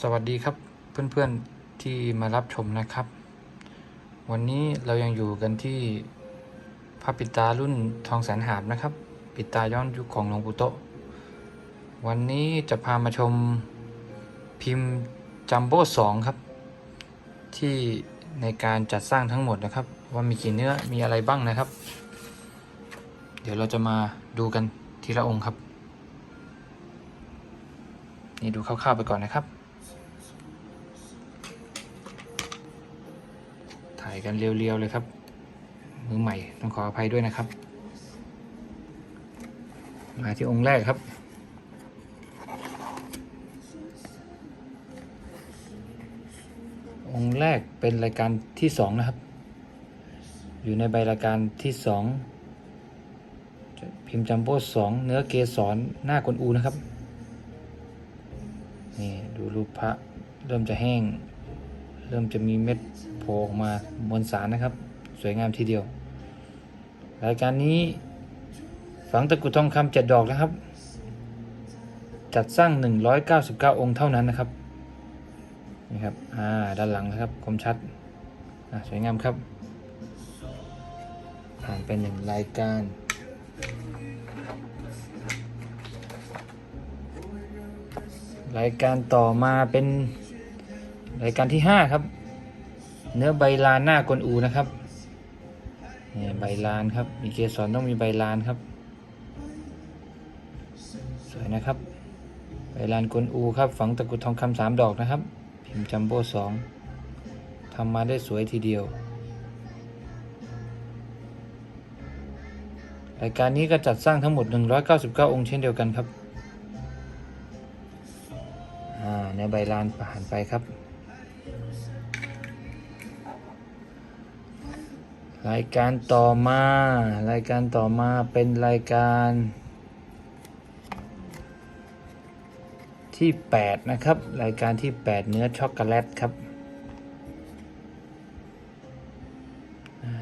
สวัสดีครับเพื่อนๆที่มารับชมนะครับ วันนี้เรายังอยู่กันที่พระปิตารุ่นทองแสนหาบนะครับ ปิตาย้อนยุคของหลวงปู่โตวันนี้จะพามาชมพิมพ์จัมโบ้สองครับ ที่ในการจัดสร้างทั้งหมดนะครับ ว่ามีกี่เนื้อมีอะไรบ้างนะครับ เดี๋ยวเราจะมาดูกันทีละองค์ครับ นี่ดูคร่าวๆไปก่อนนะครับ ถ่กันเรียวๆเลยครับ มือใหม่ต้องขออภัยด้วยนะครับ มาที่องค์แรกครับ องค์แรกเป็นรายการที่สองนะครับ อยู่ในใบรายการที่สองพิมพ์จัมโบ้สองเนื้อเกสรหน้ากวนอูนะครับ นี่ ดูรูปพระเริ่มจะแห้ง เริ่มจะมีเม็ดโผล่ออกมามวลสารนะครับ สวยงามทีเดียว รายการนี้ฝังตะกุดทองคำเจ็ดดอกนะครับ จัดสร้าง 199 องค์เท่านั้นนะครับนี่ครับอ่าด้านหลังนะครับคมชัดสวยงามครับผ่านเป็นหนึ่งรายการรายการต่อมาเป็น รายการที่ห้าครับ เนื้อใบลานหน้ากวนอูนะครับเนี่ยใบลานครับ มีเกสรต้องมีใบลานครับ สวยนะครับ ใบลานกวนอูครับ ฝังตะกรุดทองคำสามดอกนะครับ พิมพ์จัมโบ้สองทำมาได้สวยทีเดียว รายการนี้ก็จัดสร้างทั้งหมด 199 องค์เช่นเดียวกันครับอ่าเนื้อใบลานผ่านไปครับ รายการต่อมา รายการต่อมาเป็นรายการ ที่ 8 นะครับ รายการที่ 8 เนื้อช็อกโกแลตครับ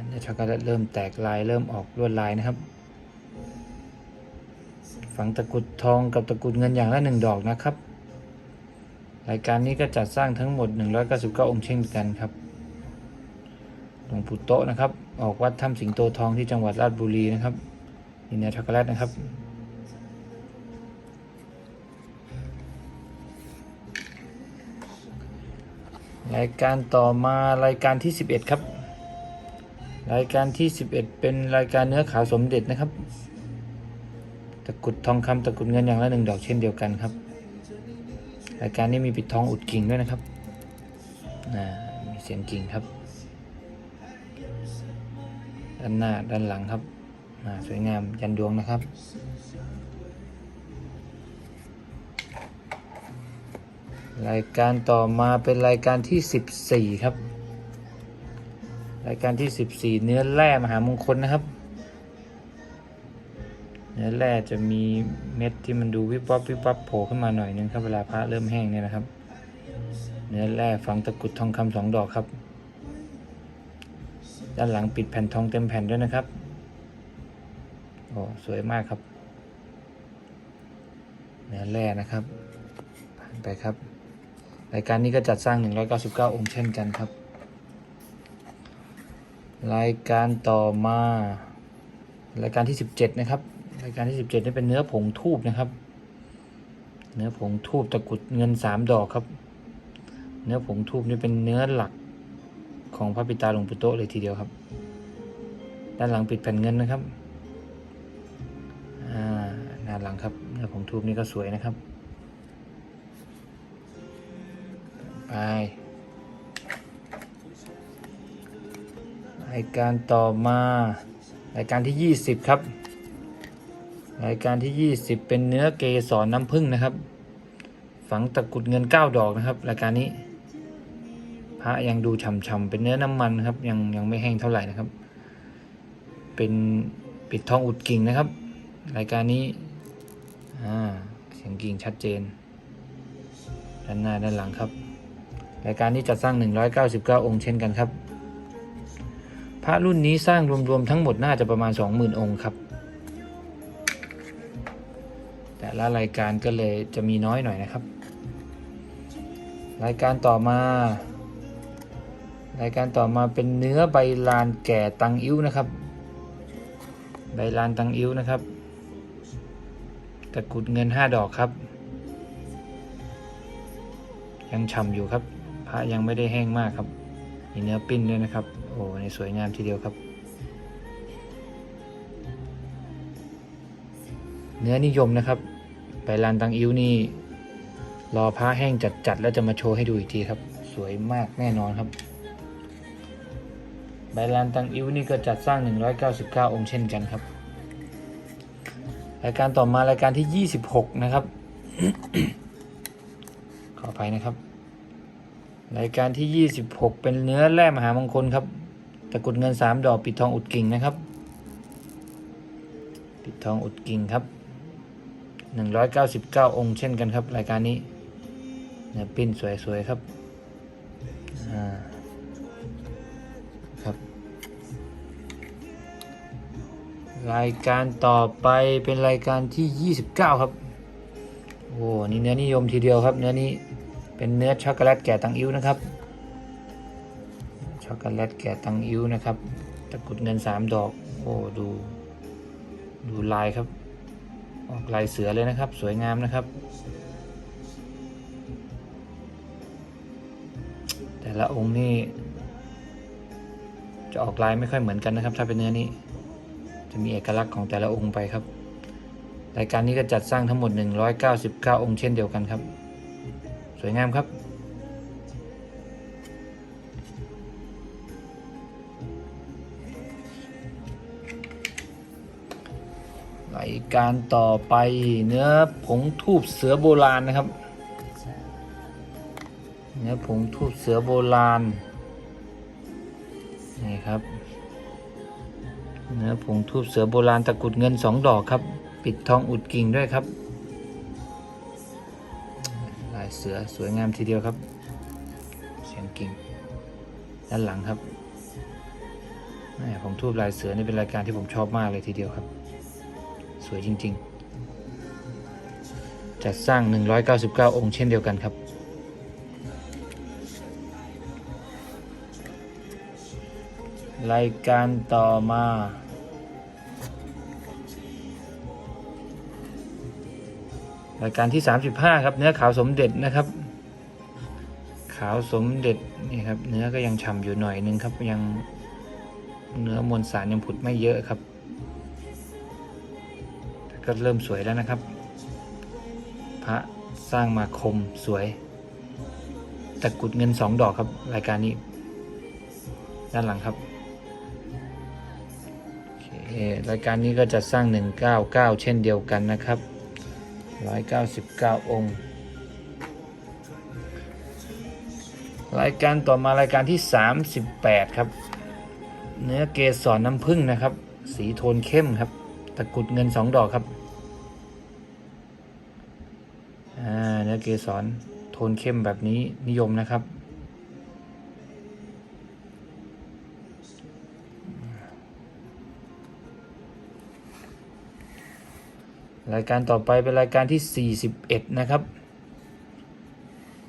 เนื้อช็อกโกแลตเริ่มแตกลายเริ่มออกลวดลายนะครับ ฝังตะกุดทองกับตะกุดเงินอย่างละหนึ่งดอกนะครับ รายการนี้ก็จัดสร้างทั้งหมด 199 องค์เช่นกันครับ หลวงปู่โตะนะครับ ออกวัดถ้ำสิงโตทองที่จังหวัดราชบุรีนะครับนี่เนื้อช็อกโกแลตนะครับรายการต่อมารายการที่ 11 ครับ รายการที่ 11 เป็นรายการเนื้อขาวสมเด็จนะครับ ตะกรุดทองคำตะกรุดเงินอย่างละหนึ่งดอกเช่นเดียวกันครับ รายการนี้มีปิดทองอุดกิ่งด้วยนะครับมีเสียงกิ่งครับ ด้านหน้าด้านหลังครับสวยงามยันดวงนะครับ รายการต่อมาเป็นรายการที่ 14 ครับ รายการที่ 14 เนื้อแร่มหามงคลนะครับ เนื้อแร่จะมีเม็ดที่มันดูวิบวับวิบวับโผล่ขึ้นมาหน่อยนึงครับเวลาพระเริ่มแห้งเนี่ยนะครับ เนื้อแร่ฝังตะกุดทองคำสองดอกครับ ด้านหลังปิดแผ่นทองเต็มแผ่นด้วยนะครับโอ้สวยมากครับเนื้อแร่นะครับผ่านไปครับรายการนี้ก็จัดสร้าง 199 องค์เช่นกันครับ รายการต่อมา รายการที่ 17 นะครับ รายการที่ 17นี่เป็นเนื้อผงทูบนะครับ เนื้อผงทูบตะกุดเงินสามดอกครับ เนื้อผงทูบนี่เป็นเนื้อหลัก ของพระปิตาหลวงปู่โตเลยทีเดียวครับ ด้านหลังปิดแผ่นเงินนะครับด้านหลังครับเนื้อผงทูบนี่ก็สวยนะครับ ไปรายการต่อมารายการที่ 20 ครับ รายการที่ 20 เป็นเนื้อเกสรน้ำผึ้งนะครับ ฝังตะกรุดเงิน 9 ดอกนะครับ รายการนี้ พระยังดูฉ่ำๆเป็นเนื้อน้ำมันครับ ยังยังไม่แห้งเท่าไหร่นะครับ เป็นปิดทองอุดกิ่งนะครับ รายการนี้อ่าเสียงกิ่งชัดเจน ด้านหน้าด้านหลังครับ รายการนี้จัดสร้าง 199 องค์เช่นกันครับ พระรุ่นนี้สร้างรวมๆทั้งหมดน่าจะประมาณ 20,000 องค์ครับแต่ละรายการก็เลยจะมีน้อยหน่อยนะครับ รายการต่อมา รายการต่อมาเป็นเนื้อใบลานแก่ตังอิ้วนะครับ ใบลานตังอิ้วนะครับตะกรุดเงินห้าดอกครับ ยังฉ่ำอยู่ครับ พระยังไม่ได้แห้งมากครับ มีเนื้อปิ้นด้วยนะครับ โอ้ในสวยงามทีเดียวครับ เนื้อนิยมนะครับไปลานตังอิ้วนี่รอผ้าแห้งจัดๆแล้วจะมาโชว์ให้ดูอีกทีครับ สวยมากแน่นอนครับ ใบลานตังอิ้วนี่ก็จัดสร้าง 199 องค์เช่นกันครับ รายการต่อมารายการที่ 26 นะครับ ขออภัยนะครับ รายการที่ 26 เป็นเนื้อแร่มหามงคลครับ ตะกุดเงิน 3 ดอกปิดทองอุดกิ่งนะครับ ปิดทองอุดกิ่งครับ 199 องค์เช่นกันครับ รายการนี้เนื้อปิ้นสวยๆครับ อ่า รายการต่อไปเป็นรายการที่ 29 ครับ โอ้นี่เนื้อนิยมทีเดียวครับ เนื้อนี้เป็นเนื้อช็อกโกแลตแก่ตังอิ้วนะครับ ช็อกโกแลตแก่ตังอิ้วนะครับ ตะกุดเงิน 3 ดอก โอ้ดู ดูลายครับ ออกลายเสือเลยนะครับ สวยงามนะครับ แต่ละองค์นี่จะออกลายไม่ค่อยเหมือนกันนะครับ ถ้าเป็นเนื้อนี้ จะมีเอกลักษณ์ของแต่ละองค์ไปครับรายการนี้ก็จัดสร้างทั้งหมด 199 องค์เช่นเดียวกันครับ สวยงามครับ รายการต่อไปเนื้อผงทูบเสือโบราณนะครับ เนื้อผงทูบเสือโบราณ นี่ครับ นื้อผงทูบเสือโบราณตะกรุดเงินสองดอกครับ ปิดทองอุดกิ่งด้วยครับ ลายเสือสวยงามทีเดียวครับ เสียงกิ่ง ด้านหลังครับผงทูบลายเสือนี่เป็นรายการที่ผมชอบมากเลยทีเดียวครับ สวยจริง ๆ จัดสร้าง 199 องค์เช่นเดียวกันครับ รายการต่อมา รายการที่ 35 ครับ เนื้อขาวสมเด็จนะครับ ขาวสมเด็จนี่ครับ เนื้อก็ยังฉ่ำอยู่หน่อยนึงครับยังเนื้อมวลสารยังผุดไม่เยอะครับก็เริ่มสวยแล้วนะครับ พระสร้างมาคมสวยตะกุดเงินสองดอกครับ รายการนี้ ด้านหลังครับ รายการนี้ก็จะสร้าง 199 เช่นเดียวกันนะครับ 199 องค์ รายการต่อมารายการที่ 38 ครับ เนื้อเกสรน้ำผึ้งนะครับ สีโทนเข้มครับ ตะกรุดเงินสองดอกครับเนื้อเกสรโทนเข้มแบบนี้นิยมนะครับ รายการต่อไปเป็นรายการที่ 41 นะครับ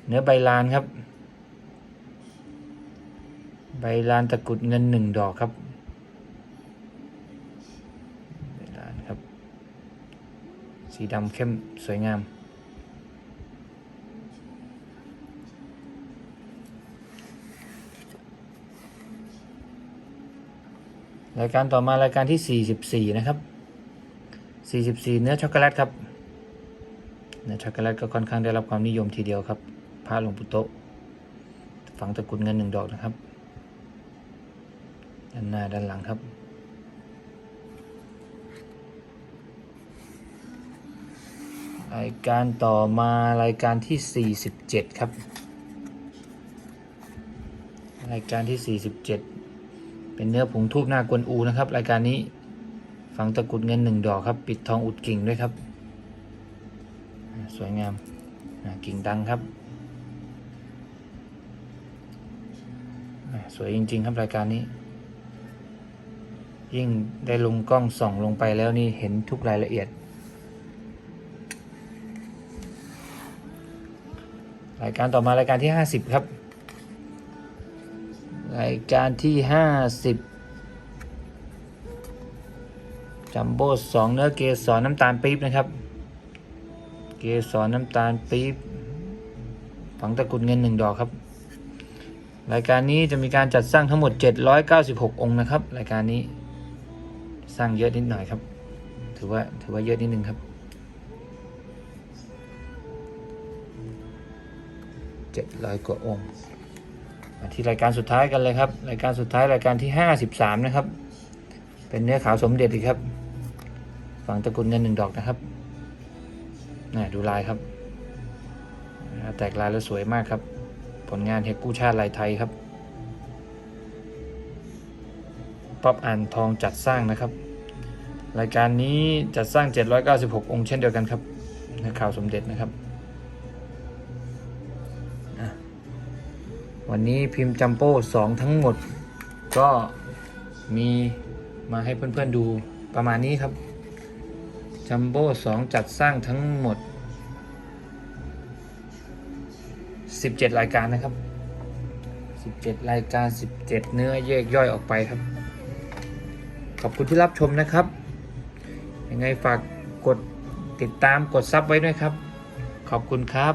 เนื้อใบลานครับ ใบลานตะกรุดเงินหนึ่งดอกครับใบลานครับ สีดำเข้มสวยงาม รายการต่อมารายการที่ 44 นะครับ 44 เนื้อช็อกโกแลตครับ เนื้อช็อกโกแลตก็ค่อนข้างได้รับความนิยมทีเดียวครับพระหลวงปู่โตฝังตะกรุดเงินหนึ่งดอกนะครับ ด้านหน้าด้านหลังครับ รายการต่อมารายการที่ 47 ครับ รายการที่ 47 เป็นเนื้อผงทูบหน้ากวนอูนะครับ รายการนี้ ฝังตะกุดเงินหนึ่งดอกครับ ปิดทองอุดกิ่งด้วยครับ สวยงามกิ่งดังครับ สวยจริง ๆ ครับรายการนี้ ยิ่งได้ลงกล้องส่องลงไปแล้วนี่เห็นทุกรายละเอียด รายการต่อมารายการที่ 50 ครับ รายการที่ 50 จัมโบ้สองเนื้อเกสรน้ำตาลปี๊บนะครับ เกสรน้ำตาลปี๊บฝังตะกรุดเงินหนึ่งดอกครับ รายการนี้จะมีการจัดสร้างทั้งหมด 796 องค์นะครับ รายการนี้สร้างเยอะนิดหน่อยครับ ถือว่าถือว่าเยอะนิดนึงครับ700กว่าองค์มาที่รายการสุดท้ายกันเลยครับ รายการสุดท้ายรายการที่53นะครับ เป็นเนื้อขาวสมเด็จอีกครับ ฝังตะกุดเงินหนึ่งดอกนะครับน่ดูลายครับ แตกลายแล้วสวยมากครับ ผลงานเฮกกู้ชาติลายไทยครับป๊อบอ่านทองจัดสร้างนะครับ รายการนี้จัดสร้าง 796 องค์เช่นเดียวกันครับในข่าวสมเด็จนะครับ วันนี้พิมพ์จัมโป้2ทั้งหมด ก็มีมาให้เพื่อนๆดูประมาณนี้ครับ จัมโบ้2จัดสร้างทั้งหมด 17 รายการนะครับ 17 รายการ 17 เนื้อแยกย่อยออกไปครับ ขอบคุณที่รับชมนะครับ ยังไงฝากกดติดตามกดซับไว้ด้วยครับ ขอบคุณครับ